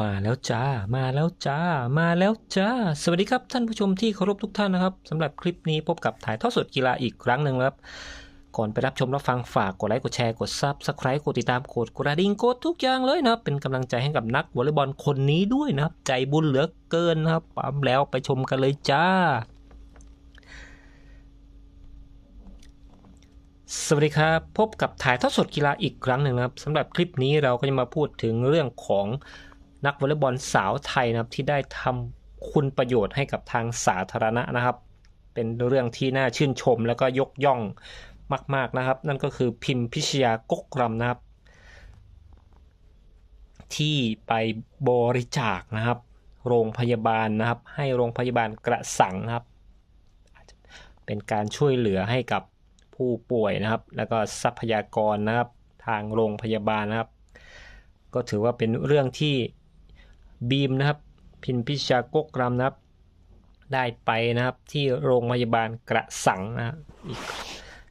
มาแล้วจ้า มาแล้วจ้า มาแล้วจ้า สวัสดีครับท่านผู้ชมที่เคารพทุกท่านนะครับสำหรับคลิปนี้พบกับถ่ายทอดสดกีฬาอีกครั้งหนึ่งครับ ก่อนไปรับชมรับฟังฝากกดไลค์กดแชร์กดซับสไครต์กดติดตามกดกระดิ่งกดทุกอย่างเลยนะครับ เป็นกำลังใจให้กับนักวอลเลย์บอลคนนี้ด้วยนะครับ ใจบุญเหลือเกินนะครับปั๊มแล้วไปชมกันเลยจ้า สวัสดีครับพบกับถ่ายทอดสดกีฬาอีกครั้งหนึ่งนะครับสำหรับคลิปนี้เราก็จะมาพูดถึงเรื่องของ นักวอลเลย์บอลสาวไทยนะครับที่ได้ทำคุณประโยชน์ให้กับทางสาธารณะนะครับ เป็นเรื่องที่น่าชื่นชมแล้วก็ยกย่องมาก ๆนะครับ นั่นก็คือพิมพิชยากกรำนะครับ ที่ไปบริจาคนะครับ โรงพยาบาลนะครับ ให้โรงพยาบาลกระสังนะครับ เป็นการช่วยเหลือให้กับผู้ป่วยนะครับ แล้วก็ทรัพยากรนะครับ ทางโรงพยาบาลนะครับ ก็ถือว่าเป็นเรื่องที่ บีมนะครับ พินพิชากกรำนะครับ ได้ไปนะครับที่โรงพยาบาลกระสังนะครับอีก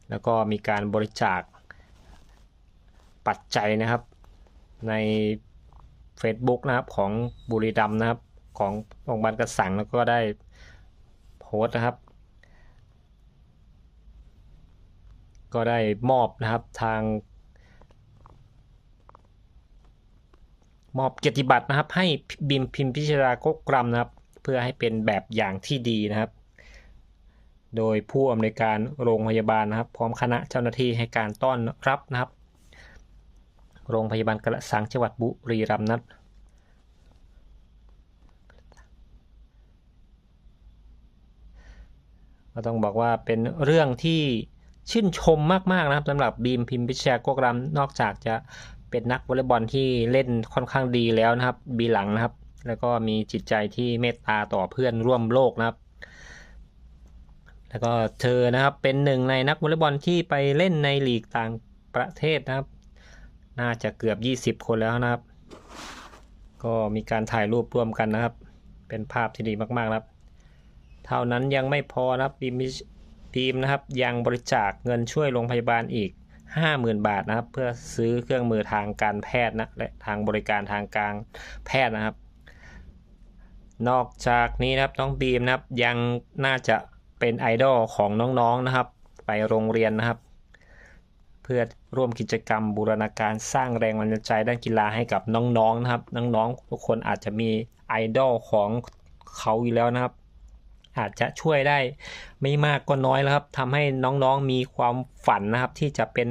แล้วก็มีการบริจาคปัจจัยนะครับใน Facebook นะครับของบุรีรัมนะครับของโรงพยาบาลกระสังแล้วก็ได้โพสต์นะครับ ก็ได้มอบนะครับทาง มอบเกียรติบัตรนะครับ ให้บิมพิมพิชรากกรำนะครับ เพื่อให้เป็นแบบอย่างที่ดีนะครับ โดยผู้อำนวยการโรงพยาบาลนะครับ พร้อมคณะเจ้าหน้าที่ให้การต้อนรับนะครับ โรงพยาบาลกระสังจังหวัดบุรีรัมย์นะครับก็ต้องบอกว่าเป็นเรื่องที่ชื่นชมมากๆนะครับสำหรับบีมพิมพิชยากกรำนอกจากจะ เป็นนักวอลเลย์บอลที่เล่นค่อนข้างดีแล้วนะครับ บีหลังนะครับ แล้วก็มีจิตใจที่เมตตาต่อเพื่อนร่วมโลกนะครับ แล้วก็เธอนะครับเป็นหนึ่งในนักวอลเลย์บอลที่ไปเล่นในลีกต่างประเทศนะครับ น่าจะเกือบ 20 คนแล้วนะครับ ก็มีการถ่ายรูปร่วมกันนะครับ เป็นภาพที่ดีมากๆนะครับ เท่านั้นยังไม่พอนะครับบีมบีมนะครับยังบริจาคเงินช่วยโรงพยาบาลอีก 50,000 บาทนะครับ เพื่อซื้อเครื่องมือทางการแพทย์นะและทางบริการทางการแพทย์นะครับ นอกจากนี้นะครับน้องบีมนะครับยังน่าจะเป็นไอดอลของน้องๆนะครับ ไปโรงเรียนนะครับ เพื่อร่วมกิจกรรมบูรณาการสร้างแรงบันดาลใจด้านกีฬาให้กับน้องๆนะครับน้องๆทุกคนอาจจะมีไอดอลของเขาอยู่แล้วนะครับ อาจจะช่วยได้ ไม่มากก็น้อยแล้วครับทำให้น้องๆมีความฝันนะครับ ที่จะเป็น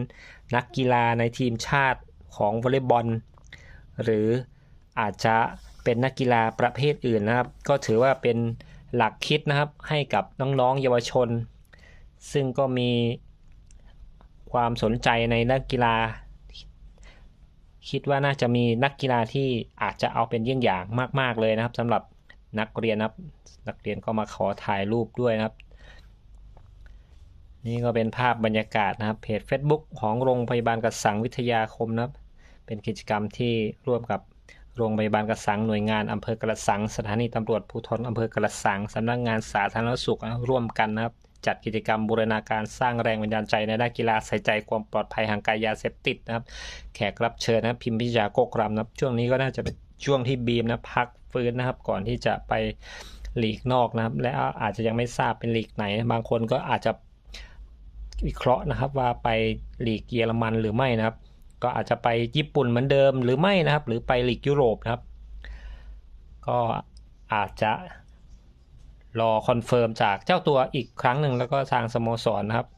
นักกีฬาในทีมชาติของวอลเลย์บอล หรืออาจจะเป็นนักกีฬาประเภทอื่นนะครับ ก็ถือว่าเป็นหลักคิดนะครับให้กับน้องๆเยาวชน ซึ่งก็มีความสนใจในนักกีฬา คิดว่าน่าจะมีนักกีฬาที่อาจจะเอาเป็นเยี่ยงอย่างมาก ๆเลยนะครับสำหรับ นักเรียนนะครับ นักเรียนก็มาขอถ่ายรูปด้วยนะครับ นี่ก็เป็นภาพบรรยากาศนะครับเพจ Facebook ของโรงพยาบาลกระสังวิทยาคมนะครับ เป็นกิจกรรมที่ร่วมกับโรงพยาบาลกระสังหน่วยงานอำเภอกระสังสถานีตำรวจภูธรอำเภอกระสังสำนักงานสาธารณสุขร่วมกันนะครับ จัดกิจกรรมบูรณาการสร้างแรงบันดาลใจในด้านกีฬาใส่ใจความปลอดภัยห่างไกลยาเสพติดนะครับ แขกรับเชิญนะพิมพิชาโกกรำนะครับช่วงนี้ก็น่าจะเป็น ช่วงที่บีมนะพักฟื้นนะครับ ก่อนที่จะไปหลีกนอกนะครับ และอาจจะยังไม่ทราบเป็นหลีกไหน บางคนก็อาจจะวิเคราะห์นะครับว่าไปหลีกเยอรมันหรือไม่นะครับ ก็อาจจะไปญี่ปุ่นเหมือนเดิมหรือไม่นะครับ หรือไปหลีกยุโรปนะครับ ก็อาจจะรอคอนเฟิร์มจากเจ้าตัวอีกครั้งหนึ่งแล้วก็ทางสโมสรนะครับ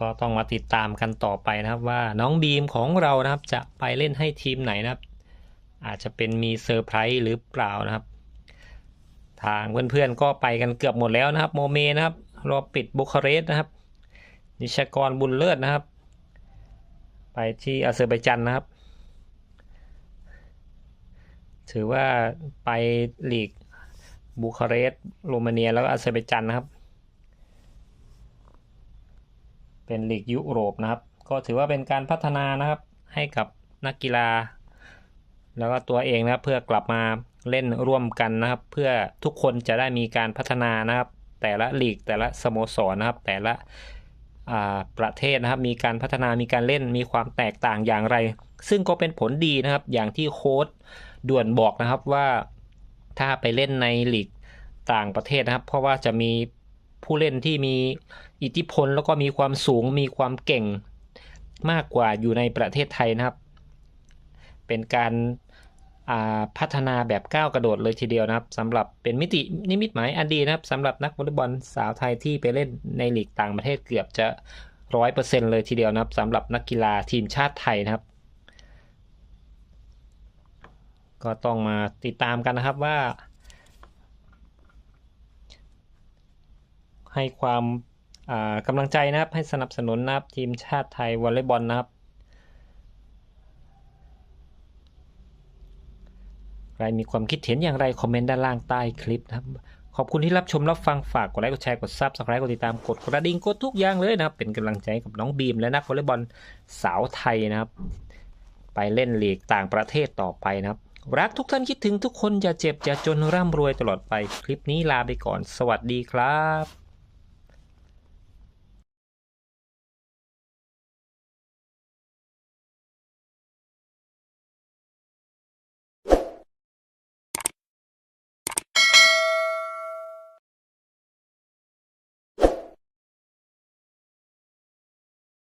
ก็ต้องมาติดตามกันต่อไปนะครับว่าน้องบีมของเรานะครับ จะไปเล่นให้ทีมไหนนะครับ อาจจะเป็นมีเซอร์ไพรส์หรือเปล่านะครับ ทางเพื่อนๆก็ไปกันเกือบหมดแล้วนะครับ โมเมนะครับรอปิดบุคาเรสต์นะครับ นิชกรบุญเลิศนะครับ ไปที่อาเซอร์ไบจันนะครับ ถือว่าไปหลีกบูคาเรสต์โรมาเนียแล้วก็อาเซอร์ไบจันนะครับ เป็นลีกยุโรปนะครับ ก็ถือว่าเป็นการพัฒนานะครับให้กับนักกีฬา แล้วก็ตัวเองนะครับเพื่อกลับมาเล่นร่วมกันนะครับ เพื่อทุกคนจะได้มีการพัฒนานะครับ แต่ละลีกแต่ละสโมสรนะครับ แต่ละประเทศนะครับ มีการพัฒนามีการเล่นมีความแตกต่างอย่างไร ซึ่งก็เป็นผลดีนะครับ อย่างที่โค้ดด่วนบอกนะครับว่าถ้าไปเล่นในลีกต่างประเทศนะครับ เพราะว่าจะมี ผู้เล่นที่มีอิทธิพลแล้วก็มีความสูงมีความเก่งมากกว่าอยู่ในประเทศไทยนะครับ เป็นการาพัฒนาแบบก้าวกระโดดเลยทีเดียวนะครับสำหรับเป็นมิตินิมิตหมายอันดีนะครับสำหรับนักวอลเลย์บอลสาวไทยที่ไปเล่นในลีกต่างประเทศเกือบจะร้อยเปอร์เซ็นเลยทีเดียวนะครับสำหรับนักกีฬาทีมชาติไทยนะครับ ก็ต้องมาติดตามกันนะครับว่า ให้ความกำลังใจนะครับ ให้สนับสนุนนะครับ ทีมชาติไทยวอลเลย์บอลนะครับ ใครมีความคิดเห็นอย่างไร คอมเมนต์ด้านล่างใต้คลิปนะครับ ขอบคุณที่รับชมรับฟังฝากกดไลค์กดแชร์กดซับสไครต์กดติดตามกดกระดิ่งกดทุกอย่างเลยนะครับ เป็นกำลังใจกับน้องบีมและนักวอลเลย์บอลสาวไทยนะครับ ไปเล่นลีกต่างประเทศต่อไปนะครับรักทุกท่านคิดถึงทุกคนอย่าเจ็บอย่าจนร่ำรวยตลอดไป คลิปนี้ลาไปก่อน สวัสดีครับ